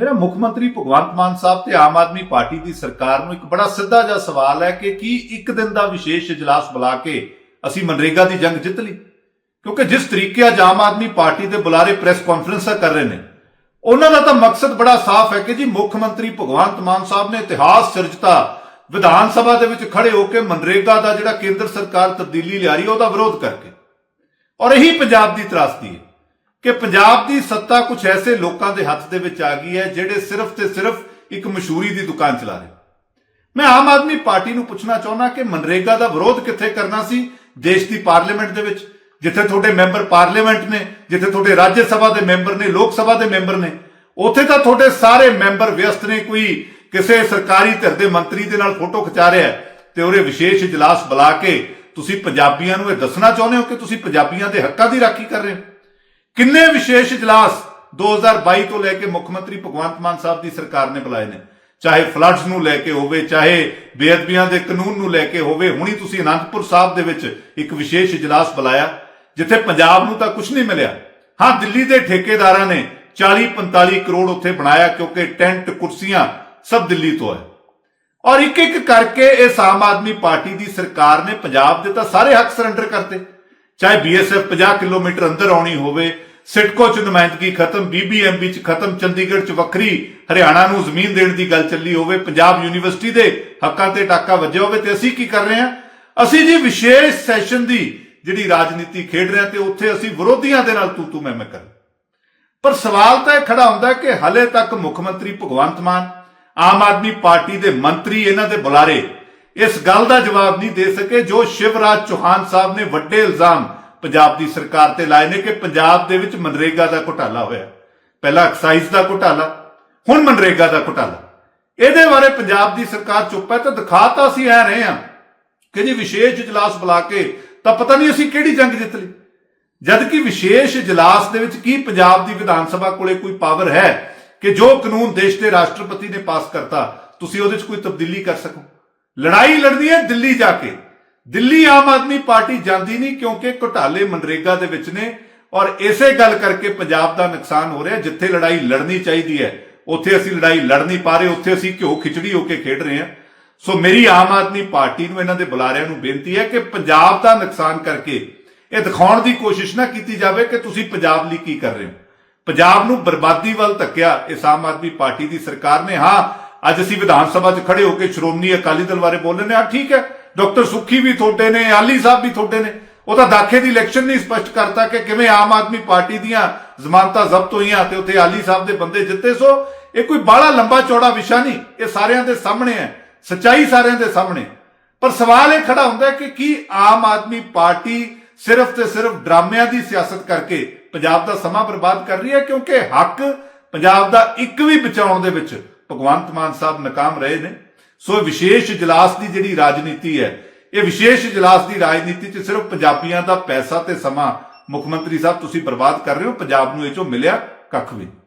ਮੇਰਾ ਮੁੱਖ ਮੰਤਰੀ ਭਗਵੰਤ ਮਾਨ ਸਾਹਿਬ ਤੇ ਆਮ ਆਦਮੀ ਪਾਰਟੀ ਦੀ ਸਰਕਾਰ ਨੂੰ ਇੱਕ ਬੜਾ ਸਿੱਧਾ ਜਿਹਾ ਸਵਾਲ ਹੈ ਕਿ ਕੀ ਇੱਕ ਦਿਨ ਦਾ ਵਿਸ਼ੇਸ਼ ਇਜਲਾਸ ਬੁਲਾ ਕੇ ਅਸੀਂ ਮਨਰੇਗਾ ਦੀ ਜੰਗ ਜਿੱਤ ਲਈ? ਕਿਉਂਕਿ ਜਿਸ ਤਰੀਕੇ ਅੱਜ ਆਮ ਆਦਮੀ ਪਾਰਟੀ ਦੇ ਬੁਲਾਰੇ ਪ੍ਰੈਸ ਕਾਨਫਰੰਸਾਂ ਕਰ ਰਹੇ ਨੇ, ਉਹਨਾਂ ਦਾ ਤਾਂ ਮਕਸਦ ਬੜਾ ਸਾਫ਼ ਹੈ ਕਿ ਜੀ ਮੁੱਖ ਮੰਤਰੀ ਭਗਵੰਤ ਮਾਨ ਸਾਹਿਬ ਨੇ ਇਤਿਹਾਸ, ਸਿਰਜਤਾ, ਵਿਧਾਨ ਸਭਾ ਦੇ ਵਿੱਚ ਖੜੇ ਹੋ ਕੇ ਮਨਰੇਗਾ ਦਾ ਜਿਹੜਾ ਕੇਂਦਰ ਸਰਕਾਰ ਤਬਦੀਲੀ ਲਿਆ ਰਹੀ ਹੈ, ਉਹਦਾ ਵਿਰੋਧ ਕਰਕੇ। ਔਰ ਇਹੀ ਪੰਜਾਬ ਦੀ ਤਰਾਸਦੀ ਹੈ। ਕਿ ਪੰਜਾਬ ਦੀ ਸੱਤਾ ਕੁਝ ਐਸੇ ਲੋਕਾਂ ਦੇ ਹੱਥ ਦੇ ਵਿੱਚ ਆ ਗਈ ਹੈ ਜਿਹੜੇ ਸਿਰਫ ਤੇ ਸਿਰਫ ਇੱਕ ਮਸ਼ਹੂਰੀ ਦੀ ਦੁਕਾਨ ਚਲਾ ਰਹੇ ਮੈਂ ਆਮ ਆਦਮੀ ਪਾਰਟੀ ਨੂੰ ਪੁੱਛਣਾ ਚਾਹੁੰਦਾ ਕਿ ਮਨਰੇਗਾ ਦਾ ਵਿਰੋਧ ਕਿੱਥੇ ਕਰਨਾ ਸੀ ਦੇਸ਼ ਦੀ ਪਾਰਲੀਮੈਂਟ ਦੇ ਵਿੱਚ? ਜਿੱਥੇ ਤੁਹਾਡੇ ਮੈਂਬਰ ਪਾਰਲੀਮੈਂਟ ਨੇ, ਜਿੱਥੇ ਤੁਹਾਡੇ ਰਾਜ ਸਭਾ ਦੇ ਮੈਂਬਰ ਨੇ, ਲੋਕ ਸਭਾ ਦੇ ਮੈਂਬਰ ਨੇ, ਉੱਥੇ ਤਾਂ ਤੁਹਾਡੇ ਸਾਰੇ ਮੈਂਬਰ ਵਿਅਸਤ ਨੇ ਕੋਈ ਕਿਸੇ ਸਰਕਾਰੀ ਧਿਰ ਦੇ ਮੰਤਰੀ ਦੇ ਨਾਲ ਫੋਟੋ ਖਿਚਾ ਰਿਹਾ ਹੈ ਤੇ ਉਹਦੇ ਵਿਸ਼ੇਸ਼ ਇਜਲਾਸ ਬੁਲਾ ਕੇ ਤੁਸੀਂ ਪੰਜਾਬੀਆਂ ਨੂੰ ਇਹ ਦੱਸਣਾ ਚਾਹੁੰਦੇ ਹੋ ਕਿ ਤੁਸੀਂ ਪੰਜਾਬੀਆਂ ਦੇ ਹੱਕਾਂ ਦੀ ਰਾਖੀ ਕਰ ਰਹੇ ਹੋ? ਕਿੰਨੇ ਵਿਸ਼ੇਸ਼ ਇਜਲਾਸ 2022 ਤੋਂ ਲੈ ਕੇ ਮੁੱਖ ਮੰਤਰੀ ਭਗਵੰਤ ਮਾਨ ਸਾਹਿਬ ਦੀ ਸਰਕਾਰ ਨੇ ਬੁਲਾਏ ਨੇ? ਚਾਹੇ ਫਲੱਡਸ ਨੂੰ ਲੈ ਕੇ ਹੋਵੇ, ਚਾਹੇ ਬੇਅਦਬੀਆਂ ਦੇ ਕਾਨੂੰਨ ਨੂੰ ਲੈ ਕੇ ਹੋਵੇ, ਹੁਣੀ ਤੁਸੀਂ ਅਨੰਦਪੁਰ ਸਾਹਿਬ ਦੇ ਵਿੱਚ ਇੱਕ ਵਿਸ਼ੇਸ਼ ਇਜਲਾਸ ਬੁਲਾਇਆ, ਜਿੱਥੇ ਪੰਜਾਬ ਨੂੰ ਤਾਂ ਕੁਝ ਨਹੀਂ ਮਿਲਿਆ। ਹਾਂ, ਦਿੱਲੀ ਦੇ ਠੇਕੇਦਾਰਾਂ ਨੇ 40 45 ਕਰੋੜ ਉੱਥੇ ਬਣਾਇਆ, ਕਿਉਂਕਿ ਟੈਂਟ, ਕੁਰਸੀਆਂ ਸਭ ਦਿੱਲੀ ਤੋਂ ਹੈ। ਔਰ ਇੱਕ ਇੱਕ ਕਰਕੇ ਇਸ ਆਮ ਆਦਮੀ ਪਾਰਟੀ ਦੀ ਸਰਕਾਰ ਨੇ ਪੰਜਾਬ ਦੇ ਤਾਂ ਸਾਰੇ ਹੱਕ ਸਰੈਂਡਰ ਕਰਤੇ। ਚਾਹੇ ਬੀਐਸਐਫ 50 ਕਿਲੋਮੀਟਰ ਅੰਦਰ ਆਉਣੀ ਹੋਵੇ ਸਿਟਕੋ ਚ ਨੁਮਾਇੰਦਗੀ ਖਤਮ ਬੀਬੀਐਮਬੀ ਚ ਖਤਮ, ਚੰਡੀਗੜ੍ਹ ਚ ਵੱਖਰੀ, ਹਰਿਆਣਾ ਨੂੰ ਜ਼ਮੀਨ ਦੇਣ ਦੀ ਗੱਲ ਚੱਲੀ ਹੋਵੇ, ਪੰਜਾਬ ਯੂਨੀਵਰਸਿਟੀ ਦੇ ਹੱਕਾਂ ਤੇ ਟਾਕਾ ਵੱਜਿਆ ਹੋਵੇ ਤੇ ਅਸੀਂ ਕੀ ਕਰ ਰਹੇ ਹਾਂ? ਅਸੀਂ ਜੀ ਵਿਸ਼ੇਸ਼ ਸੈਸ਼ਨ ਦੀ ਜਿਹੜੀ ਰਾਜਨੀਤੀ ਖੇਡ ਰਹੇ ਤੇ ਉੱਥੇ ਅਸੀਂ ਵਿਰੋਧੀਆਂ ਦੇ ਨਾਲ ਤੂ ਤੂ ਮੈਂ ਮੈਂ ਕਰ। ਪਰ ਸਵਾਲ ਤਾਂ ਇਹ ਖੜਾ ਹੁੰਦਾ ਕਿ ਹਲੇ ਤੱਕ ਮੁੱਖ ਮੰਤਰੀ ਭਗਵੰਤ ਮਾਨ, ਆਮ ਆਦਮੀ ਪਾਰਟੀ ਦੇ ਮੰਤਰੀ ਇਹਨਾਂ ਦੇ ਬੁਲਾਰੇ ਇਸ ਗੱਲ ਦਾ ਜਵਾਬ ਨਹੀਂ ਦੇ ਸਕੇ, ਜੋ ਸ਼ਿਵਰਾਜ ਚੌਹਾਨ ਸਾਹਿਬ ਨੇ ਵੱਡੇ ਇਲਜ਼ਾਮ ਪੰਜਾਬ ਦੀ ਸਰਕਾਰ ਤੇ ਲਾਏ ਨੇ ਕਿ ਪੰਜਾਬ ਦੇ ਵਿੱਚ ਮਨਰੇਗਾ ਦਾ ਘੁਟਾਲਾ ਹੋਇਆ। ਪਹਿਲਾਂ ਐਕਸਾਈਜ਼ ਦਾ ਘੁਟਾਲਾ, ਹੁਣ ਮਨਰੇਗਾ ਦਾ ਘੁਟਾਲਾ। ਇਹਦੇ ਬਾਰੇ ਪੰਜਾਬ ਦੀ ਸਰਕਾਰ ਚੁੱਪ ਹੈ ਤਾਂ ਦਿਖਾ ਤਾਂ ਅਸੀਂ ਐ ਰਹੇ ਹਾਂ ਕਿ ਜੀ ਵਿਸ਼ੇਸ਼ ਇਜਲਾਸ ਬੁਲਾ ਕੇ ਤਾਂ ਪਤਾ ਨਹੀਂ ਅਸੀਂ ਕਿਹੜੀ ਜੰਗ ਜਿੱਤ ਲਈ। ਜਦ ਕਿ ਵਿਸ਼ੇਸ਼ ਇਜਲਾਸ ਦੇ ਵਿੱਚ ਕੀ ਪੰਜਾਬ ਦੀ ਵਿਧਾਨ ਸਭਾ ਕੋਲੇ ਕੋਈ ਪਾਵਰ ਹੈ ਕਿ ਜੋ ਕਾਨੂੰਨ ਦੇਸ਼ ਦੇ ਰਾਸ਼ਟਰਪਤੀ ਨੇ ਪਾਸ ਕਰਤਾ, ਤੁਸੀਂ ਉਹਦੇ 'ਚ ਕੋਈ ਤਬਦੀਲੀ ਕਰ ਸਕੋ। ਲੜਾਈ ਲੜਨੀ ਹੈ ਦਿੱਲੀ ਜਾ ਕੇ। ਦਿੱਲੀ ਆਮ ਆਦਮੀ ਪਾਰਟੀ ਜਾਂਦੀ ਨਹੀਂ ਕਿਉਂਕਿ ਘੁਟਾਲੇ ਮਨਰੇਗਾ ਦੇ ਵਿੱਚ ਨੇ ਔਰ ਇਸੇ ਗੱਲ ਕਰਕੇ ਪੰਜਾਬ ਦਾ ਨੁਕਸਾਨ ਹੋ ਰਿਹਾ, ਜਿੱਥੇ ਲੜਾਈ ਲੜਨੀ ਚਾਹੀਦੀ ਹੈ, ਉੱਥੇ ਅਸੀਂ ਲੜਾਈ ਲੜ ਨਹੀਂ ਪਾ ਰਹੇ, ਉੱਥੇ ਅਸੀਂ ਘਿਓ ਖਿਚੜੀ ਹੋ ਕੇ ਖੇਡ ਰਹੇ ਹਾਂ। ਸੋ ਮੇਰੀ ਆਮ ਆਦਮੀ ਪਾਰਟੀ ਨੂੰ ਇਹਨਾਂ ਦੇ ਬੁਲਾਰਿਆਂ ਨੂੰ ਬੇਨਤੀ ਹੈ ਕਿ ਪੰਜਾਬ ਦਾ ਨੁਕਸਾਨ ਕਰਕੇ ਇਹ ਦਿਖਾਉਣ ਦੀ ਕੋਸ਼ਿਸ਼ ਨਾ ਕੀਤੀ ਜਾਵੇ ਕਿ ਤੁਸੀਂ ਪੰਜਾਬ ਲਈ ਕੀ ਕਰ ਰਹੇ ਹੋ। ਪੰਜਾਬ ਨੂੰ ਬਰਬਾਦੀ ਵੱਲ ਧੱਕਿਆ ਇਸ ਆਮ ਆਦਮੀ ਪਾਰਟੀ ਦੀ ਸਰਕਾਰ ਨੇ। ਹਾਂ, ਅੱਜ ਅਸੀਂ ਵਿਧਾਨ ਸਭਾ 'ਚ ਖੜੇ ਹੋ ਕੇ ਸ਼੍ਰੋਮਣੀ ਅਕਾਲੀ ਦਲ ਬਾਰੇ ਬੋਲ ਰਹੇ ਨੇ ਠੀਕ ਹੈ। ਡਾਕਟਰ ਸੁੱਖੀ ਵੀ ਤੁਹਾਡੇ ਨੇ, ਆਲੀ ਸਾਹਿਬ ਵੀ ਤੁਹਾਡੇ ਨੇ। ਉਹ ਤਾਂ ਦਾਖੇ ਦੀ ਇਲੈਕਸ਼ਨ ਨਹੀਂ ਸਪਸ਼ਟ ਕਰਤਾ ਕਿ ਕਿਵੇਂ ਆਮ ਆਦਮੀ ਪਾਰਟੀ ਦੀਆਂ ਜ਼ਮਾਨਤਾਂ ਜ਼ਬਤ ਹੋਈਆਂ ਤੇ ਉੱਥੇ ਆਲੀ ਸਾਹਿਬ ਦੇ ਬੰਦੇ ਜਿੱਤੇ। ਸੋ ਇਹ ਕੋਈ ਬਾਹਲਾ ਲੰਬਾ ਚੌੜਾ ਵਿਸ਼ਾ ਨਹੀਂ, ਇਹ ਸਾਰਿਆਂ ਦੇ ਸਾਹਮਣੇ ਹੈ। ਸੱਚਾਈ ਸਾਰਿਆਂ ਦੇ ਸਾਹਮਣੇ। ਪਰ ਸਵਾਲ ਇਹ ਖੜਾ ਹੁੰਦਾ ਕਿ ਕੀ ਆਮ ਆਦਮੀ ਪਾਰਟੀ ਸਿਰਫ ਤੇ ਸਿਰਫ ਡਰਾਮਿਆਂ ਦੀ ਸਿਆਸਤ ਕਰਕੇ ਪੰਜਾਬ ਦਾ ਸਮਾਂ ਬਰਬਾਦ ਕਰ ਰਹੀ ਹੈ? ਕਿਉਂਕਿ ਹੱਕ ਪੰਜਾਬ ਦਾ ਇੱਕ ਵੀ ਬਚਾਉਣ ਦੇ ਵਿੱਚ ਭਗਵੰਤ ਮਾਨ ਸਾਹਿਬ ਨਾਕਾਮ ਰਹੇ ਨੇ। ਸੋ ਇਹ ਵਿਸ਼ੇਸ਼ ਇਜਲਾਸ ਦੀ ਜਿਹੜੀ ਰਾਜਨੀਤੀ ਹੈ, ਇਹ ਵਿਸ਼ੇਸ਼ ਇਜਲਾਸ ਦੀ ਰਾਜਨੀਤੀ 'ਚ ਸਿਰਫ ਪੰਜਾਬੀਆਂ ਦਾ ਪੈਸਾ ਤੇ ਸਮਾਂ ਮੁੱਖ ਮੰਤਰੀ ਸਾਹਿਬ ਤੁਸੀਂ ਬਰਬਾਦ ਕਰ ਰਹੇ ਹੋ, ਪੰਜਾਬ ਨੂੰ ਇਹ ਚੋਂ ਮਿਲਿਆ ਕੱਖ ਵੀ।